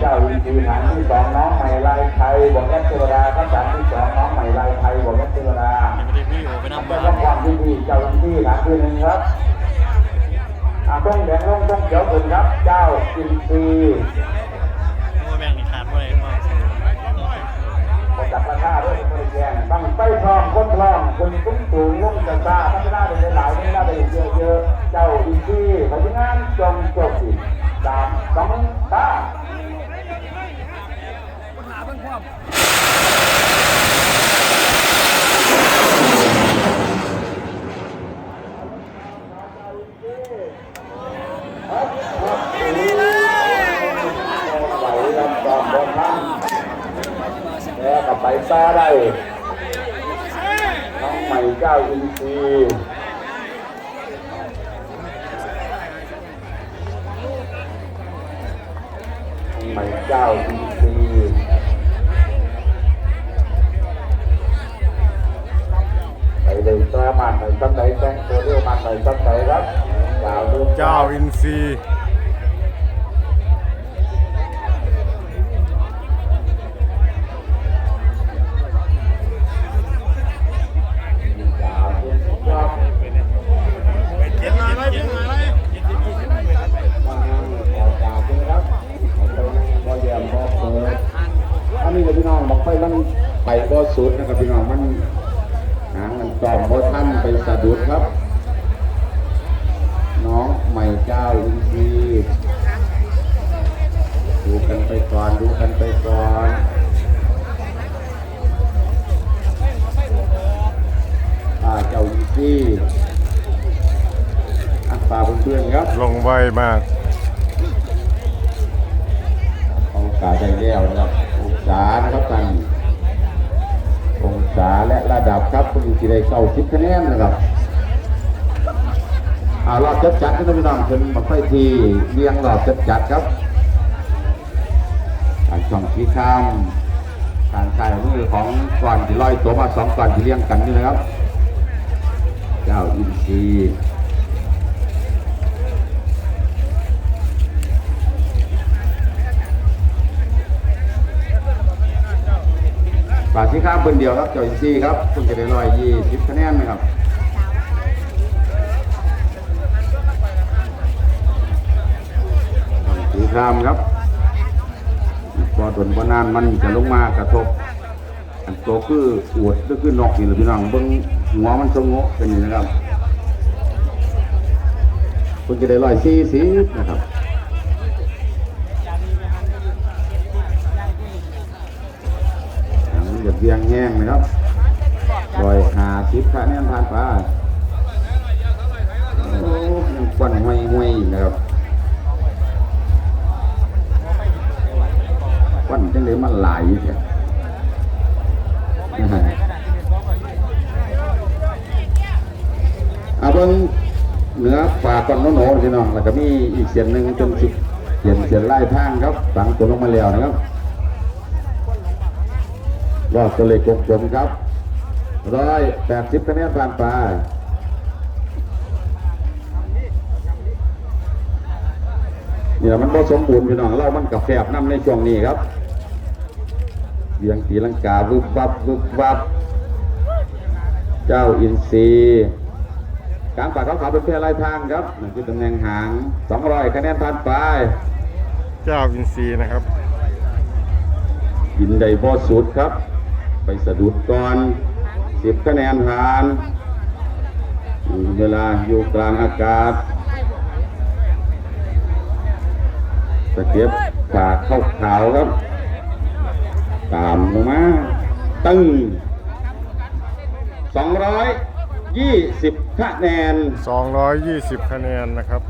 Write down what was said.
เจ้าอินทรีย์ฐานที่สองน้องใหม่ลายไทยบอกแอปเทวดาครับฐานที่สองน้องใหม่ลายไทยบอกแอปเทวดายังไม่ได้วิดีโอไปทำนำเป็มานรางวัลที่ดีเจ้าอินทรีย์ฐานที่หนึ่งครับอาต้องแดงลงต้องเขียวขึ้นครับ เจ้าอินท ไหลลำตอมบนท่านแล้วกับไปซ่าได้น้องใหม่เจ้าอินทรีน้องใหม่เจ้าอินทรี ไปเลยต่อมันไปตั้งไหนแต่งตัวเรียวมันไปตั้งไหนครับดาวดวงเจ้าอินทรีย์ดาวดวงครับเจ็ดอะไรเจ็ดอะไรมาออกจากนี่ครับออกไปนั่งบ่เยี่ยมบ่เปิดอันนี้ก็พี่น้องบอกไปมันไปบ่สุดนะครับพี่น้องมันางมันตอมบ่ทันไปสะดุดครับ น้องใหม่เจ้าอินทรีย์ดูกันไปก่อนดูกันไปก่อนอ่าเจ้าอินทรีย์อะฝากเพื่อนๆครับ ลงไวมากองศาได้แล้วนะครับองศานะครับท่าน ษาและระดับครับคุณที่ได้เข้าสิบคะแนนนะครับอ่ารอบจัดจัดนะครับพี่น้องถึงมาค่อยทีเรียงรอบจัดจัดครับการช่องชี้ข้ามการใช้มือของก่อนที่ลอยตัวมาสองก่อนที่เลี้ยงกันนี่นะครับเจ้าอินทรีย์ ฝากที่ข้ามเพิ่นเดียวครับเจ้าอินซีครับเพิ่งจะได้ร้อยยี่สิบคะแนนนะครับที่ข้ามครับพอตนพอนานมันจะลงมากระทบอันโตคืออวดก็คือนอกนี่แหละพี่น้องเบิ่งหัวมันสงโงะเป็นอย่างนี้นะครับเพิ่งจะได้ร้อยสี่สิบนะครับ จะเบียงแห้งนะครับรอยหาทิพย์พระเนี่ยผ่านไปโอ้ยังควันห้วยห้วยนะครับควันจังเลยมันไหลายแท้นะฮะเอาเบิ่งเหนือฝากก่อนโน้นๆพี่น้องแล้วก็มีอีกเสียนหนึ่งจนสิบเสียนเสียนไล่ทางครับฝังตัวลงมาแล้วนะครับ รอบตัวเลขกลมๆครับร้อยแปดสิบคะแนนผ่านไปเนี่ยมันบ่สมบูรณ์พี่น้องเรามันกับแฝบน้ำในช่วงนี้ครับเบียงตีลังกาวุบวับวุบวับ เจ้าอินทรีย์การปากเขาขาวเป็นเพื่อลายทางครับนั่นคือตำแหน่งหาง200คะแนนผ่านไป เจ้าอินทรีย์นะครับ ยินได้บอสุดครับไป สะดุดก่อนสิบคะแนนผ่านเวลาอยู่กลางอากาศสเก็บปาเข้าขาวครับ ตามลงมาตึ้งสองร้อยยี่สิบคะแนน 220 คะแนนนะครับ